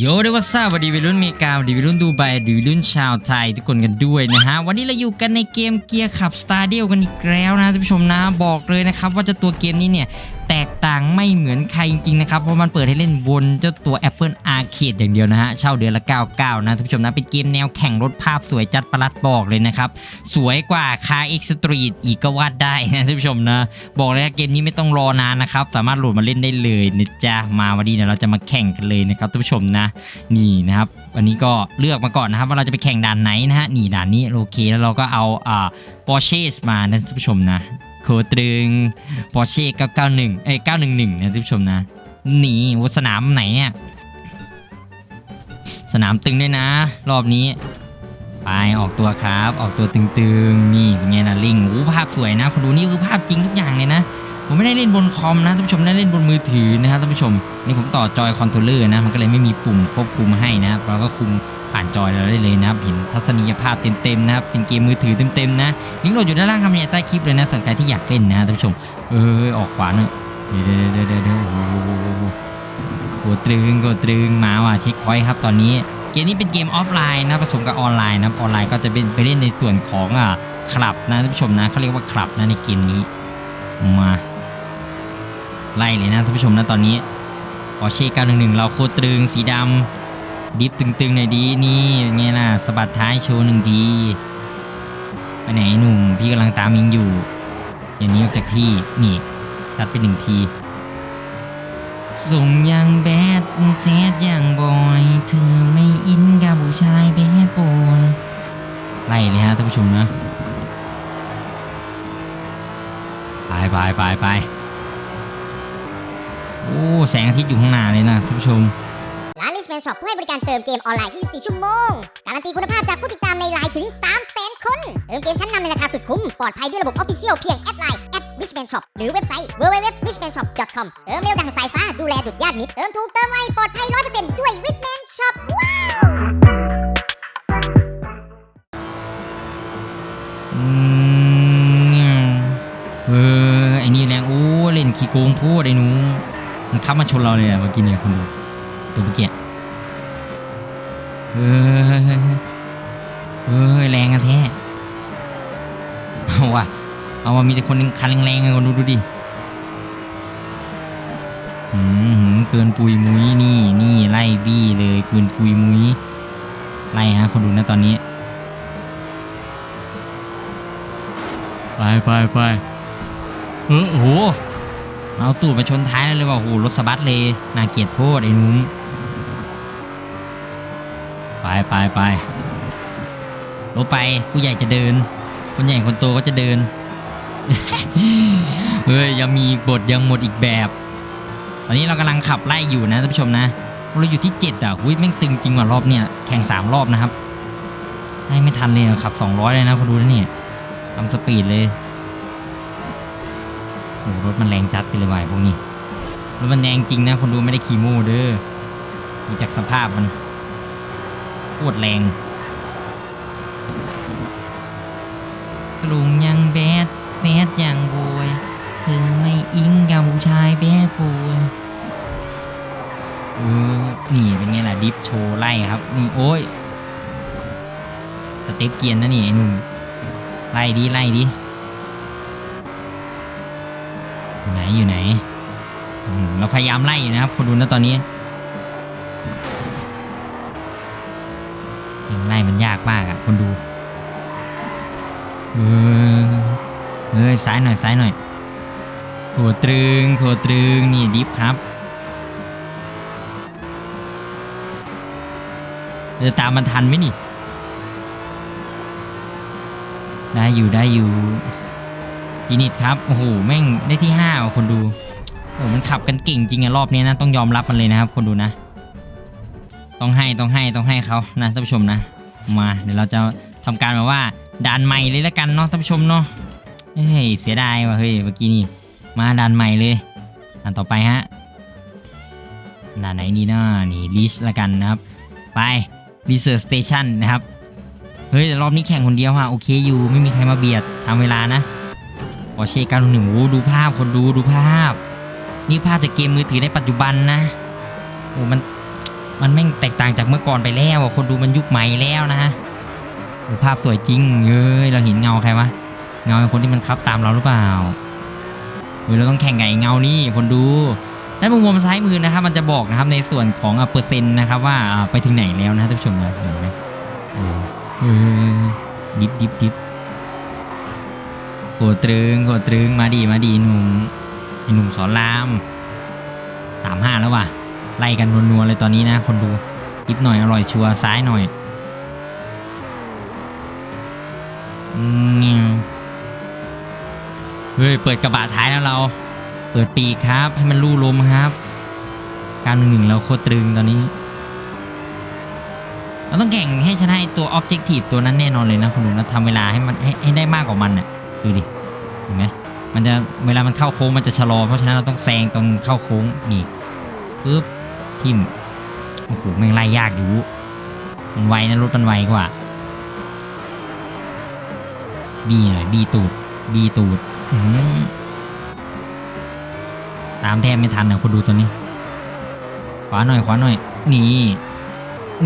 โยเดวัสซาวัสดีวัยรุ่นเมกาวัสดีวัยรุ่นดูไบดีวัยรุ่นชาวไทยทุกคนกันด้วยนะฮะ วันนี้เราอยู่กันในเกมเกียร์ขับสตาร์เดียกันอีกแล้วนะท่านผู้ชมนะบอกเลยนะครับว่าจะตัวเกมนี้เนี่ย แตกต่างไม่เหมือนใครจริงๆนะครับ เพราะมันเปิดให้เล่นวนเจ้าตัว Apple Arcade อย่างเดียวนะฮะ เช่าเดือนละ 99 นะท่านผู้ชมนะ เป็นเกมแนวแข่งรถภาพสวยจัดประหลัดบอกเลยนะครับ สวยกว่า Car X Street อีกก็ว่าได้นะท่านผู้ชมนะ บอกเลยว่าเกมนี้ไม่ต้องรอนานนะครับ สามารถโหลดมาเล่นได้เลยนะจ๊ะมาวันนี้เนี่ยเราจะมาแข่งกันเลยนะครับท่านผู้ชมนะ นี่นะครับวันนี้ก็เลือกมาก่อนนะครับว่าเราจะไปแข่งด่านไหนนะฮะนี่ด่านนี้โอเคแล้วเราก็เอาอ่า Porsche มานะท่านผู้ชมนะ โคตรึง Porsche 991 เอ้ย911 นะท่านผู้ชมนะ นี่วสนามไหนเนี่ย สนามตึงด้วยนะ รอบนี้ ไปออกตัวครับ ออกตัวตึงๆ นี่เป็นไงนะลิงโอ้ภาพสวยนะคนดูนี่คือภาพจริงทุกอย่างเลยนะ ผมไม่ได้เล่นบนคอมนะท่านผู้ชมได้เล่นบนมือถือนะครับท่านผู้ชม นี่ผมต่อจอยคอนโทรลเลอร์นะ มันก็เลยไม่มีปุ่มควบคุมให้นะครับเราก็คุม ผ่านจอยเราได้เลยนะครับเห็นทัศนียภาพเต็มๆนะครับเป็นเกมมือถือเต็มๆนะลิงก์โหลดอยู่ด้านล่างคำบรรยายใต้คลิปเลยนะสำหรับใครที่อยากเล่นนะท่านผู้ชมเออออกขวาหน่อยเดี๋ยวเดี๋ยวเดี๋ยวเดโอ้โหตรึงโหตรึงมาว่ะเช็คพอยต์ครับตอนนี้เกมนี้เป็นเกมออฟไลน์นะผสมกับออนไลน์นะออนไลน์ก็จะเป็นไปเล่นในส่วนของอ่าคลับนะท่านผู้ชมนะเขาเรียกว่าคลับนะในเกมนี้มาไล่เลยนะท่านผู้ชมนะตอนนี้ปอเช่911เราโคตรตรึงสีดำ ดิฟตึงๆหน่อยดีนี่ไงล่ะสะบัดท้ายโชว์หนึ่งดีไปไหนหนุ่มพี่กำลังตามมิงอยู่ อย่างนี้ออกจากที่นี่ตัดไปหนึ่งทีส่งยังแบดเซดอย่างบอย เธอไม่อินกับผู้ชายแบดบอยไล่เลยฮะท่านผู้ชมนะไปไปไปไปโอ้แสงอาทิตย์อยู่ข้างหน้าเลยนะท่านผู้ชม ร้าน Richman Shop ผู้ให้บริการเติมเกมออนไลน์ 24 ชั่วโมง การันตีคุณภาพจากผู้ติดตามในไลน์ถึง 300,000 คน เติมเกมชั้นนำในราคาสุดคุ้ม ปลอดภัยด้วยระบบ Official เพียงแอดไลน์ @richman shop หรือเว็บไซต์ www.richmanshop.com เติมเร็วดังสายฟ้าดูแลดุจญาติมิตรเติมถูกเติมไวปลอดภัย100%ด้วย Richman Shop ว้าวอืมเออไอ้นี่แรงโอ้เล่นขี้โกงพูดไอ้หนูมันขับมาชนเราเลยอะเมื่อกี้เนี่ยคุณดูตัวเมื่อกี้ เออเออแรงกันแท้เอาว่ะเอาว่ามีแต่คนคันแรงๆไงคนดูดูดิอืมหืมเกินปุยมุ้ยนี่นี่ไล่บี้เลยเกินปุยมุ้ยไล่ฮะคนดูนะตอนนี้ไปไปไปเออโหเอาตูดมาชนท้ายเลยว่าโหรถสะบัดเลยน่าเกียดโพดไอ้นุ้ง ไปไปไปรถไปผู้ใหญ่จะเดิน คนใหญ่คนโตก็จะเดิน เฮ้ยยังมีบทยังหมดอีกแบบ ตอนนี้เรากำลังขับไล่อยู่นะท่านผู้ชมนะ เราอยู่ที่เจ็ดอะหุ้ยแม่งตึงจริงกว่ารอบเนี่ยแข่งสามรอบนะครับให้ไม่ทันเลยขับสองร้อยเลยนะคนดูนะเนี่ยทำสปีดเลยโอ้โหรถมันแรงจัดไปเลยว่ะไอ้พวกนี้รถมันแรงจริงนะคนดูไม่ได้ขี่โม่เด้อดูจากสภาพมัน โคตรแรงกรุงยังแบดแฟดอย่างโบยเธอไม่อิงกับผู้ชายแบดโบยเออนี่เป็นไงล่ะดิฟโชว์ไล่ครับนี่โอ้ยสเต็ปเกียร์นะนี่ไอ้หนุ่มไล่ดิไล่ดิอยู่ไหนอยู่ไหน เราพยายามไล่อยู่นะครับคนดูนะตอนนี้ ไล่มันยากมากอะคนดูเออเฮ้ยซ้ายหน่อยซ้ายหน่อยโคตรึงโคตรึงนี่ดิฟครับจะตามมันทันไหมนี่ ได้อยู่ได้อยู่อินิดครับ โอ้โห แม่งได้ที่ห้าว่ะคนดู โอ้โหมันขับกันเก่งจริงอะรอบนี้นะ ต้องยอมรับมันเลยนะครับ คนดูนะ ต้องให้ต้องให้ต้องให้เขานะท่านผู้ชมนะ มาเดี๋ยวเราจะทำการแบบว่าด่านใหม่เลยแล้วกันเนาะท่านผู้ชมเนาะเฮ้ยเสียดายว่ะเฮ้ยเมื่อกี้นี่มาด่านใหม่เลยด่านต่อไปฮะด่านไหนนี่เนาะนี่ลิชละกันนะครับ ไป Research Station นะครับ เฮ้ยแต่รอบนี้แข่งคนเดียวฮะโอเคอยู่ไม่มีใครมาเบียดทำเวลานะปอเช่911โอ้ดูภาพคนดูดูภาพ นี่ภาพจากเกมมือถือในปัจจุบันนะโอ้มัน มันแม่งแตกต่างจากเมื่อก่อนไปแล้วคนดูมันยุคใหม่แล้วนะโอ้ภาพสวยจริงเอ้ยเราเห็นเงาใครวะเงาคนที่มันขับตามเราหรือเปล่าเฮ้ยเราต้องแข่งกับไอ้เงานี่คนดูด้านมุมซ้ายมือนะครับ มันจะบอกนะครับในส่วนของเปอร์เซ็นต์นะครับว่าไปถึงไหนแล้วนะท่านผู้ชมนะเห็นไหมออเอดิบดิบดิบโกตรึงโกตรึงมาดีมาดีหนุ่มหนุ่มสอนรามสามห้าแล้วว่ะ ไล่กันนัวๆเลยตอนนี้นะ คนดูยิบหน่อยอร่อยชัวร์ซ้ายหน่อยเฮ้ยเปิดกระบะท้ายแล้วเรา เปิดปีกครับ ให้มันลู่ลมครับ การหนึ่งเราโคตรตรึงตอนนี้ เราต้องแข่งให้ชนะไอ้ตัว Objective ตัวนั้นแน่นอนเลยนะคนดูนะทำเวลาให้มันให้ให้ได้มากกว่ามันน่ะดูดิเห็นไหมมันจะเวลามันเข้าโค้งมันจะชะลอเพราะฉะนั้นเราต้องแซงตรงเข้าโค้งนี่ปึ๊บ ทิมโอ้โหแม่งไล่ยากอยู่มันไวนะรถมันไวกว่าบีหน่อยบีตูดบีตูดตามแทบไม่ทันนะคนดูตัวนี้ ขวาหน่อยขวาหน่อยนี่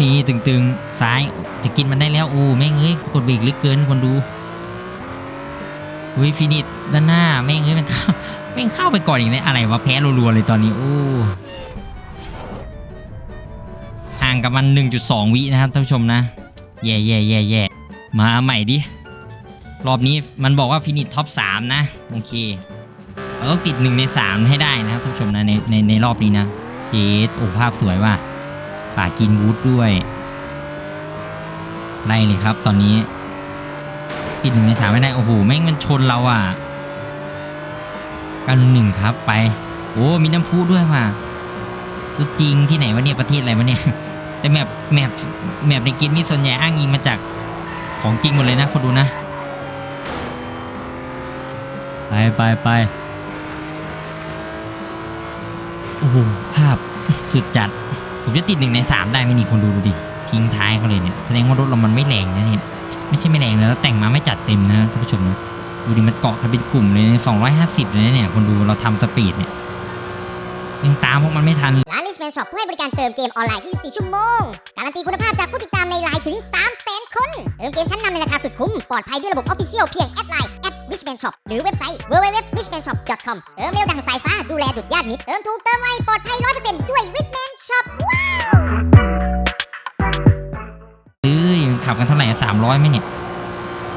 นี่ตึงๆซ้ายจะกินมันได้แล้วโอ้แม่งเอ้ยกดเบรกลึกเกินคนดูอุ้ยฟินิชด้านหน้าแม่งเอ้ยมันเข้าแม่งเข้าไปก่อนอีกเลยอะไรวะแพ้รัวๆเลยตอนนี้โอ้ ห่างกับมัน 1.2 วินะครับท่านผู้ชมนะ แย่แย่แย่แย่มาใหม่ดิ รอบนี้มันบอกว่าฟินิชท็อป3นะ โอเคเราต้องติด 1 ใน 3 ให้ได้นะครับท่านผู้ชมนะในในในรอบนี้นะเชดโอ้ภาพสวยว่ะป่ากินวูดด้วยไล่เลยครับตอนนี้ ติด1ใน3ไม่ได้ โอ้โห แม่งมันชนเราอะกันหนึ่งครับไป โอ้มีน้ำพุด้วยว่ะจริงที่ไหนวะเนี่ย ประเทศอะไรวะเนี่ย แต่แมปแมปแมปในเกมนี่ส่วนใหญ่อ้างอิงมาจากของจริงหมดเลยนะคนดูนะ ไปไปไปโอ้โหภาพสุดจัด ผมจะติดหนึ่งในสามได้ไหมนี่คนดูดูดิ ทิ้งท้ายเขาเลยเนี่ย แสดงว่ารถเรามันไม่แรงนะเนี่ยไม่ใช่ไม่แรงนะแล้วแต่งมาไม่จัดเต็มนะท่านผู้ชมนะดูดิมันเกาะกันเป็นกลุ่มเลยสองร้อยห้าสิบเลยนะเนี่ยคนดูเราทำสปีดเนี่ยยังตามพวกมันไม่ทัน Shop ผู้ให้บริการเติมเกมออนไลน์ 24 ชั่วโมง การันตีคุณภาพจากผู้ติดตามในไลน์ถึง 300,000 คน เติมเกมชั้นนำในราคาสุดคุ้ม ปลอดภัยด้วยระบบ Official เพียงแอดไลน์ @richman shop หรือเว็บไซต์ www.richmanshop.com เติมเร็วดังสายฟ้าดูแลดุดญาติมิตรเติมถูกเติมไวปลอดภัย 100%ด้วย Richman Shop เอ้ยขับกันเท่าไหร่สามร้อยไหมเนี่ย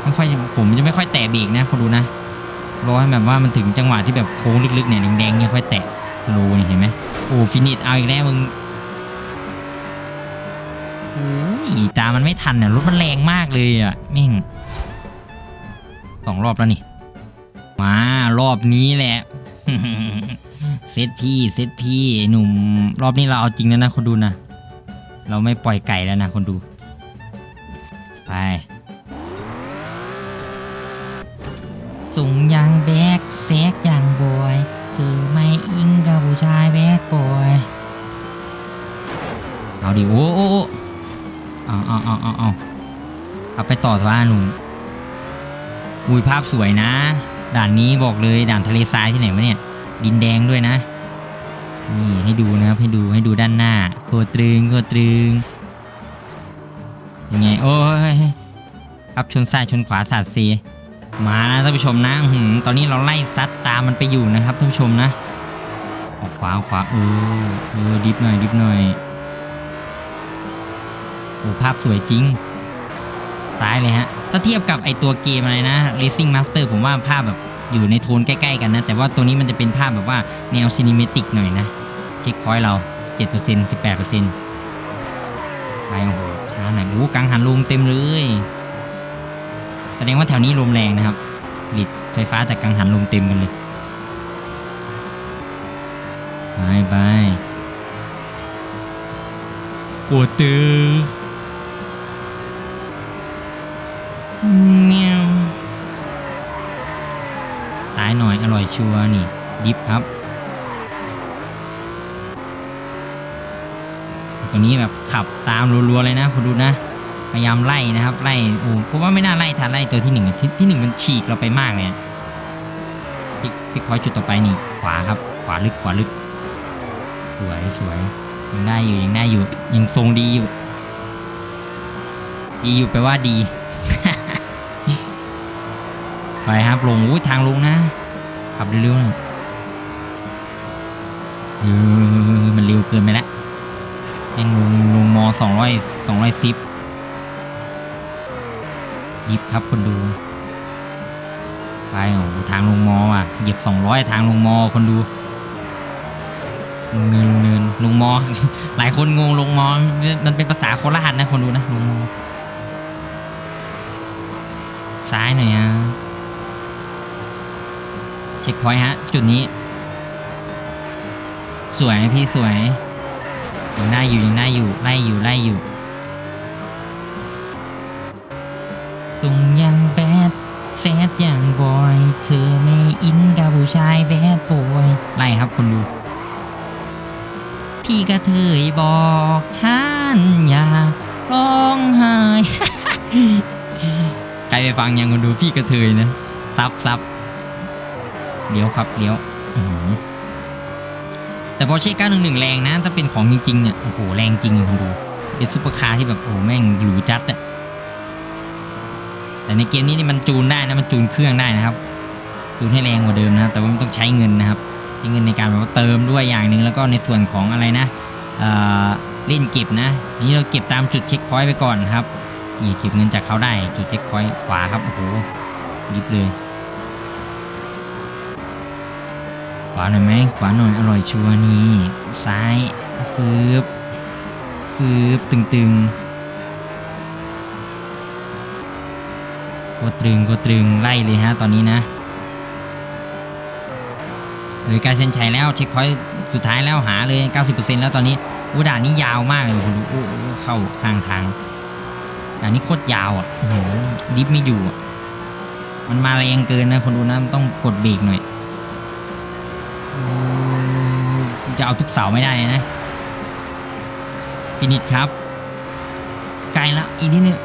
ไม่ค่อยผมจะไม่ค่อยแตะเบรกนะคนดูนะรอให้แบบว่ามันถึงจังหวะที่แบบโค้งลึกๆเนี่ยแดงๆเนี่ยค่อยแตะ โลนี่เห็นไหมโอ้ฟินิชเอาอีกแล้วมึงโอ้ยตามันไม่ทันเนี่ยรถมันแรงมากเลยอะแม่งสองรอบแล้วนี่ มารอบนี้แหละเซตพี่เซตพี่หนุ่ม รอบนี้เราเอาจริงแล้วนะคนดูนะเราไม่ปล่อยไก่แล้วนะคนดู ไปสูงยางแบกแซกยางบอย คือไม่อิง ชายแบกบอยเอาดิโอ้โอ้เอาเอาเอาเอาเอาเอาไปต่อว่าหนุ่มอุ้ยภาพสวยนะ ด่านนี้บอกเลยด่านทะเลทรายที่ไหนวะเนี่ย ดินแดงด้วยนะ นี่ให้ดูนะครับให้ดูให้ดูด้านหน้า โคตรตรึงโคตรตรึงยังไงโอ้ยครับชนซ้ายชนขวาสาดเซมานะท่านผู้ชมนะหือตอนนี้เราไล่ซัดตามมันไปอยู่นะครับท่านผู้ชมนะ ออกขวาออกขวาเออเออดิฟหน่อยดิฟหน่อยโอ้ภาพสวยจริง ซ้ายเลยฮะ ถ้าเทียบกับไอตัวเกมอะไรนะ Racing Master ผมว่าภาพแบบอยู่ในโทนใกล้ๆกันนะ แต่ว่าตัวนี้มันจะเป็นภาพแบบว่าแนวซีนิเมติกหน่อยนะ เช็คพอยต์เรา 7% 18%ไปโอ้โหช้าหน่อยโอ้กังหันลมเต็มเลย แสดงว่าแถวนี้ลมแรงนะครับผลิตไฟฟ้าจากกังหันลมเต็มกันเลย ไปไปปวดตือเมียวตายหน่อยอร่อยชัวร์นี่ ดิฟครับตัวนี้แบบขับตามรัวๆเลยนะคุณดูนะ พยายามไล่นะครับ ไล่โอ้เพราะว่าไม่น่าไล่ทันไล่ตัวที่หนึ่งที่ที่หนึ่งมันฉีกเราไปมากเลยอะพิกพิกพอยจุดต่อไปนี่ ขวาครับ ขวาลึกขวาลึก สวยสวยยังได้อยู่ยังได้อยู่ยังทรงดีอยู่ ดีอยู่แปลว่าดี ไปครับลงอุ้ยทางลงนะขับเร็วๆหน่อยมันเร็วเกินไปแล้วยังลงลงมสองร้อยสองร้อยซิปยิบครับคนดูไปโอ้ทางลงมอว่ะเหยียบสองร้อยทางลงมอคนดู ลงเนินลงเนินลุงมอ หลายคนงงลุงมอ มันเป็นภาษาโคราชนะคนดูนะลุงมอ ซ้ายหน่อยฮะเช็คพอยต์ฮะ จุดนี้ สวยพี่สวยยังได้อยู่ยังได้อยู่ไล่อยู่ไล่อยู่ตรงยังแบดแซดอย่างบอย เธอไม่อินกับผู้ชายแบดบอยไล่ครับคนดู พี่กระเทยบอกฉันอย่าร้องไห้ ใครไปฟังยังคนดูพี่กระเทยนะ ซับซับเลี้ยวครับเลี้ยวอื้อหือแต่พอเช่911 แรงนะ ถ้าเป็นของจริงๆเนี่ย โอ้โห แรงจริงเลยคนดู เป็นซุปเปอร์คาร์ที่แบบ โอ้โหแม่งหรูจัดอะแต่ในเกมนี้นี่มันจูนได้นะ มันจูนเครื่องได้นะครับ จูนให้แรงกว่าเดิมนะครับ แต่ว่ามันต้องใช้เงินนะครับ ใช้เงินในการแบบว่าเติมด้วยอย่างหนึ่งแล้วก็ในส่วนของอะไรนะเอ่อเล่นเก็บนะนี่เราเก็บตามจุดเช็คพอยต์ไปก่อนครับนี่เก็บเงินจากเขาได้จุดเช็คพอยต์ขวาครับโอ้โหยิบเลยขวาหน่อยไหมขวาหน่อยอร่อยชัวร์นี่ซ้ายฟืบฟืบตึงๆโคตรตรึงโคตรตรึงไล่เลยฮะตอนนี้นะ เลยใกล้เส้นชัยแล้วเช็คพอยต์สุดท้ายแล้วหาเลย 90%แล้วตอนนี้อู้ด่านนี้ยาวมากเลยคุณดูเข้าข้างทางด่านนี้โคตรยาวอะโอ้โหดิฟไม่อยู่อะมันมาแรงเกินนะคนดูนะมันต้องกดเบรกหน่อยจะเอาทุกเสาไม่ได้นะฟินิชครับไกลละอีกนิดนึง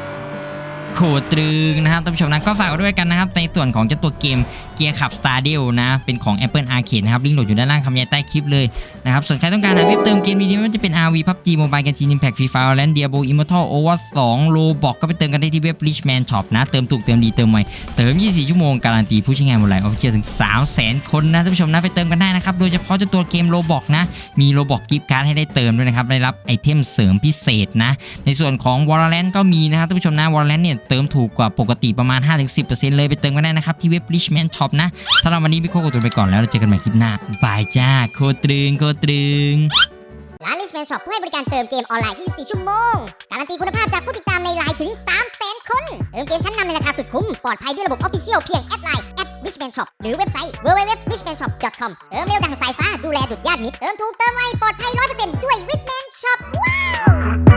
โคตรตรึงนะครับท่านผู้ชมนะก็ฝากด้วยกันนะครับ ในส่วนของเจ้าตัวเกมเกียร์ขับ s t a r d i o นะ เป็นของ Apple Arcade นะครับ ลิงก์โหลดอยู่ด้านล่างคำบรรยายใต้คลิปเลยนะครับ ส่วนใครต้องการหาเว็บเติมเกมดีๆไม่ว่าจะเป็น RV PUBG Mobile Genshin Impact Free Fire Valorant Diablo Immortal Overwatch 2 Roblox ก็ไปเติมกันได้ที่เว็บ Richman Shop นะ เติมถูกเติมดีเติมไวเติม 24 ชั่วโมงการันตีผู้ใช้งานบนไลน์ออฟฟิเชียลถึง 300,000 คนนะท่านผู้ชมนะไปเติมกันได้นะครับ โดยเฉพาะจ้าตัวเกม Roblox นะ มี Roblox Gift Card ให้ได้เติมด้วยนะครับ ได้รับไอเทมเสริมพิเศษนะ ในส่วนของ Valorant ก็มีนะครับท่านผู้ชมนะ Valorant เนี่ยเติมถูกกว่าปกติประมาณ 5-10%เลยไปเติมกันได้นะครับที่เว็บ Richman Shop นะสำหรับวันนี้พี่โคกตัวไปก่อนแล้วเราเจอกันใหม่คลิปหน้าบายจ้าโคตรึงโคตรึงร้าน Richman Shop ผู้ให้บริการเติมเกมออนไลน์ 24 ชั่วโมง การันตีคุณภาพจากผู้ติดตามในไลน์ถึง 300,000 คน เติมเกมชั้นนำในราคาสุดคุ้ม ปลอดภัยด้วยระบบ Official เพียงแอดไลน์ @richman shop หรือเว็บไซต์ www.richmanshop.com เติมเร็วดังสายฟ้าดูแลดุดญาติมิตร เติมถูกเติมไวปลอดภัย 100%